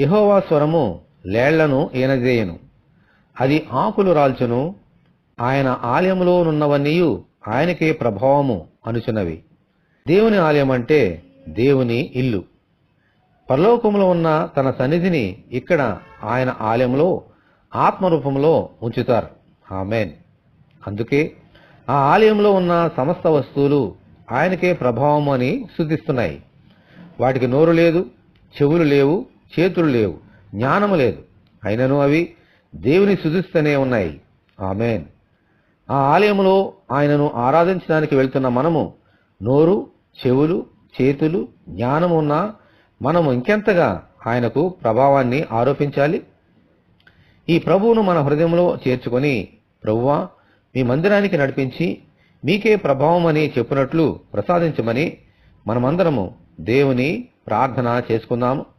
యహోవా స్వరము లేళ్ళను ఈనజేయను. అది ఆకులు రాల్చును ఆయన ఆలయములో నున్నవన్నీయు ఆయనకే ప్రభావము అనుచున్నవి. దేవుని ఆలయం అంటే దేవుని ఇల్లు. పరలోకములో ఉన్న తన సన్నిధిని ఇక్కడ ఆయన ఆలయంలో ఆత్మరూపంలో ఉంచుతారు. ఆమెన్. అందుకే ఆ ఆలయంలో ఉన్న సమస్త వస్తువులు ఆయనకే ప్రభావం అని శుద్ధిస్తున్నాయి. వాటికి నోరు లేదు చెవులు లేవు చేతులు లేవు జ్ఞానము లేదు. అయినను అవి దేవుని సుధిస్తూనే ఉన్నాయి. ఆమెన్. ఆ ఆలయంలో ఆయనను ఆరాధించడానికి వెళ్తున్న మనము నోరు చెవులు చేతులు జ్ఞానము ఉన్న మనము ఇంకెంతగా ఆయనకు ప్రభావాన్ని ఆరోపించాలి? ఈ ప్రభువును మన హృదయంలో చేర్చుకొని ప్రభువా మీ మందిరానికి నడిపించి మీకే ప్రభావం అని చెప్పినట్లు ప్రసాదించమని మనమందరము దేవుని ప్రార్థన చేసుకుందాము.